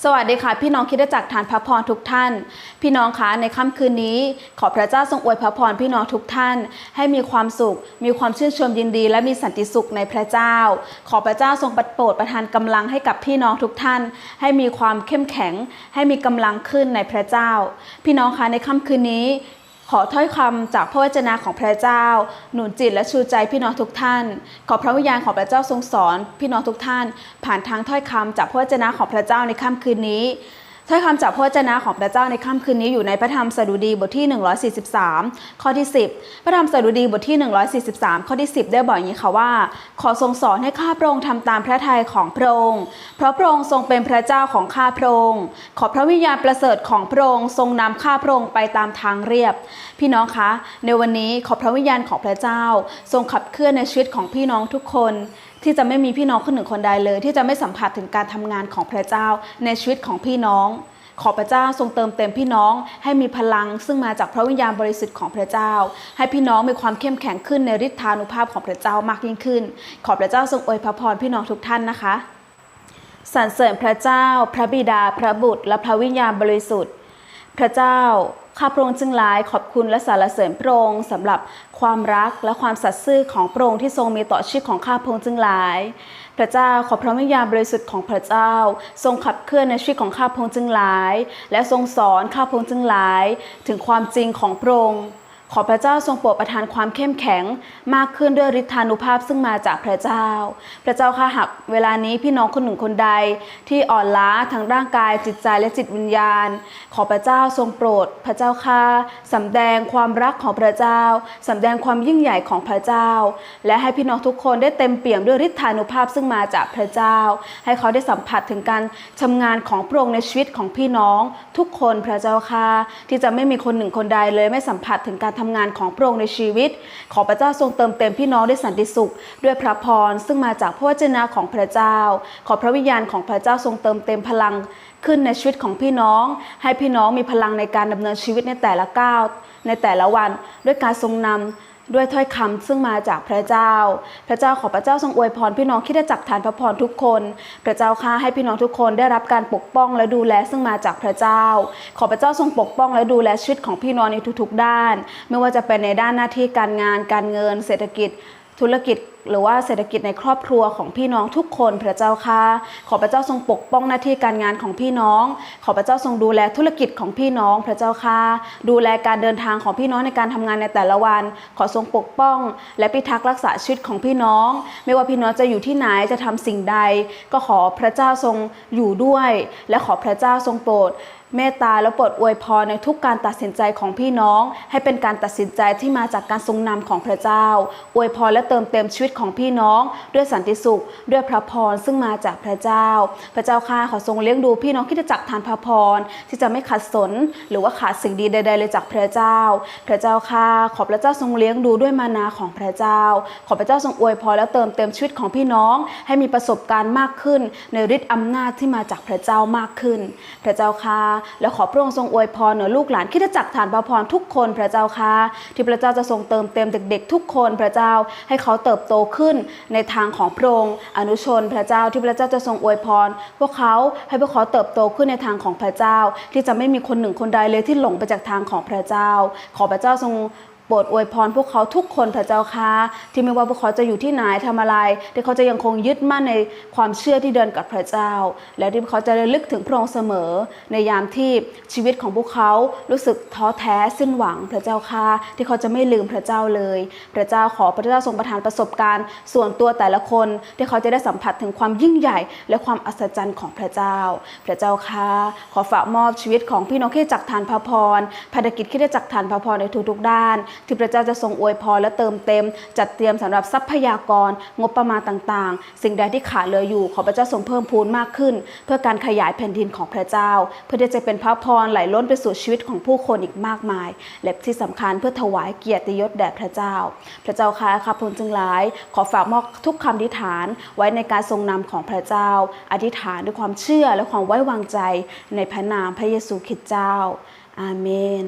สวัสดีค่ะ พี่น้องคิดจักรทานพระพรทุกท่าน พี่น้องคะในค่ำคืนนี้ ขอพระเจ้าทรงอวยพระพรพี่น้องทุกท่าน ให้มีความสุข มีความชื่นชมยินดี และมีสันติสุขในพระเจ้า ขอพระเจ้าทรงโปรดประทานกำลังให้กับพี่น้องทุกท่าน ให้มีความเข้มแข็ง ให้มีกำลังขึ้นในพระเจ้า พี่น้องคะในค่ำคืนนี้ ขอถ้อยคำจากพระวจนะของพระเจ้า หนุนจิตและชูใจพี่น้องทุกท่าน ขอพระวิญญาณของพระเจ้าทรงสอน พี่น้องทุกท่าน ผ่านทางถ้อยคำจากพระวจนะของพระเจ้าในค่ำคืนนี้ ถ้อยคำจากพระวจนะของพระเจ้าในค่ำคืนนี้อยู่ในพระธรรมสดุดีบทที่ 143 ข้อที่ 10 พระธรรมสดุดีบทที่ 143 ข้อที่ 10 ได้บอกอย่างนี้ค่ะว่า ขอทรงสอนให้ข้าพระองค์ทำตามพระทัยของพระองค์ เพราะพระองค์ทรงเป็นพระเจ้าของข้าพระองค์ ขอพระวิญญาณประเสริฐของพระองค์ทรงนำข้าพระองค์ไปตามทางเรียบ พี่น้องคะ ในวันนี้ขอพระวิญญาณของพระเจ้า ทรงขับเคลื่อนในชีวิตของพี่น้องทุกคน ที่จะไม่มีพี่น้องคนหนึ่งคนใดเลย ที่จะไม่สัมผัสถึงการทำงานของพระเจ้าในชีวิตของพี่น้อง ขอพระเจ้าทรงเติมเต็มพี่น้อง ให้มีพลัง ซึ่งมาจากพระวิญญาณบริสุทธิ์ของพระเจ้า ให้พี่น้องมีความเข้มแข็งขึ้นในฤทธานุภาพของพระเจ้ามากยิ่งขึ้น ขอพระเจ้าทรงอวยพระพรพี่น้องทุกท่านนะคะสรรเสริญพระเจ้า พระบิดา พระบุตร และพระวิญญาณบริสุทธิ์ พระเจ้า ข้าพระองค์จึงหลายขอบคุณและสรรเสริญพระองค์สำหรับความรักและความสัตย์ซื่อของพระองค์ที่ทรงมีต่อชีวิตของข้าพระองค์จึงหลาย พระเจ้าขอพระวิญญาณบริสุทธิ์ของพระเจ้า ทรงขับเคลื่อนในชีวิตของข้าพระองค์จึงหลาย และทรงสอนข้าพระองค์จึงหลาย ถึงความจริงของพระองค์ ขอพระเจ้าทรงโปรดประทานความเข้มแข็ง มากขึ้นด้วยฤทธานุภาพซึ่งมาจากพระเจ้า พระเจ้าข้าหากเวลานี้พี่น้องคนหนึ่งคนใด ที่อ่อนล้าทางร่างกายจิตใจและจิตวิญญาณ ขอพระเจ้าทรงโปรด พระเจ้าข้าสำแดงความรักของพระเจ้าสำแดงความยิ่งใหญ่ของพระเจ้า และให้พี่น้องทุกคนได้เต็มเปี่ยมด้วยฤทธานุภาพซึ่งมาจากพระเจ้า ให้เขาได้สัมผัสถึงการทำงานของพระองค์ในชีวิตของพี่น้อง ทุกคนพระเจ้าค่ะที่จะไม่มีคนหนึ่งคนใดเลยไม่สัมผัสถึงการทำงานของพระองค์ในชีวิต ขอพระเจ้าทรงเติมเต็มพี่น้องด้วยสันติสุข ด้วยพระพรซึ่งมาจากพระวจนะของพระเจ้า ขอพระวิญญาณของพระเจ้าทรงเติมเต็มพลังขึ้นในชีวิตของพี่น้อง ให้พี่น้องมีพลังในการดำเนินชีวิตในแต่ละก้าวในแต่ละวัน ด้วยการทรงนำ ด้วยถ้อยคำซึ่งมาจากพระเจ้า พระเจ้าขอพระเจ้าทรงอวยพรพี่น้องที่ได้จักรทานพระพรทุกคน พระเจ้าข้าให้พี่น้องทุกคนได้รับการปกป้องและดูแลซึ่งมาจากพระเจ้า ขอพระเจ้าทรงปกป้องและดูแลชีวิตของพี่น้องในทุกๆด้าน ไม่ว่าจะเป็นในด้านหน้าที่การงาน การเงิน เศรษฐกิจ ธุรกิจหรือว่าเศรษฐกิจในครอบครัวของพี่น้องทุกคนพระเจ้าค่ะ ขอพระเจ้าทรงปกป้องหน้าที่การงานของพี่น้อง ขอพระเจ้าทรงดูแลธุรกิจของพี่น้องพระเจ้าค่ะ ดูแลการเดินทางของพี่น้องในการทำงานในแต่ละวัน ขอทรงปกป้อง และพิทักษ์รักษาชีวิตของพี่น้อง ไม่ว่าพี่น้องจะอยู่ที่ไหนจะทำสิ่งใด ก็ขอพระเจ้าทรงอยู่ด้วย และขอพระเจ้าทรงโปรดเมตตาและโปรดอวยพรในทุกการตัดสินใจของพี่น้อง ให้เป็นการตัดสินใจที่มาจากการทรงนำของพระเจ้าอวยพรและเติมเต็มชีวิตของพี่น้อง ด้วยสันติสุข ด้วยพระพรซึ่งมาจากพระเจ้า พระเจ้าข้าขอทรงเลี้ยงดูพี่น้องที่จะจักทานพระพรที่จะไม่ขัดสน หรือว่าขาดสิ่งดีใดๆเลยจากพระเจ้า พระเจ้าข้าขอพระเจ้าทรงเลี้ยงดูด้วยมานาของพระเจ้า ขอพระเจ้าทรงอวยพรและเติมเต็มชีวิตของพี่น้อง ให้มีประสบการณ์มากขึ้น ในฤทธิ์อำนาจที่มาจากพระเจ้ามากขึ้น พระเจ้าข้าและขอพระองค์ทรงอวยพรเหนือลูกหลานคิดจักฐานพระพรทุกคนพระเจ้าค่ะที่พระเจ้าจะทรงเติมเต็มเด็ก ๆ ทุกคนพระเจ้าให้เขาเติบโตขึ้นในทางของพระองค์อนุชนพระเจ้าที่พระเจ้าจะทรงอวยพร พวกเขาให้พวกเขาเติบโตขึ้นในทางของพระเจ้า ที่จะไม่มีคนหนึ่งคนใดเลยที่หลงไปจากทางของพระเจ้า ขอพระเจ้าทรง โปรดอวยพรพวกเขาทุกคนพระเจ้าค่ะที่ไม่ว่าพวกเขาจะอยู่ที่ไหนทำอะไรที่เขาจะยังคงยึดมั่นในความเชื่อที่เดินกับพระเจ้า และที่พวกเขาจะระลึกถึงพระองค์เสมอ ในยามที่ชีวิตของพวกเขารู้สึกท้อแท้สิ้นหวังพระเจ้าค่ะที่เขาจะไม่ลืมพระเจ้าเลย พระเจ้าขอพระเจ้าทรงประทานประสบการณ์ ส่วนตัวแต่ละคนที่เขาจะได้สัมผัสถึงความยิ่งใหญ่ และความอัศจรรย์ของพระเจ้า พระเจ้าค่ะขอฝากมอบชีวิตของพี่น้องที่จักทานพระพรภารกิจที่ได้จักทานพระพรในทุกๆด้านที่พระเจ้าจะทรงอวยพรและเติมเต็ม จัดเตรียมสำหรับทรัพยากร งบประมาณต่างๆ สิ่งใดที่ขาดเหลืออยู่ ขอพระเจ้าทรงเพิ่มพูนมากขึ้น เพื่อการขยายแผ่นดินของพระเจ้า เพื่อที่จะเป็นพระพรไหลล้นไปสู่ชีวิตของผู้คนอีกมากมาย และที่สำคัญเพื่อถวายเกียรติยศแด่พระเจ้า พระเจ้าค่ะข้าพงจึงหลาย ขอฝากมอบทุกคำอธิษฐานไว้ในการทรงนำของพระเจ้า อธิษฐานด้วยความเชื่อและความไว้วางใจในพระนามพระเยซูคริสต์เจ้า อาเมน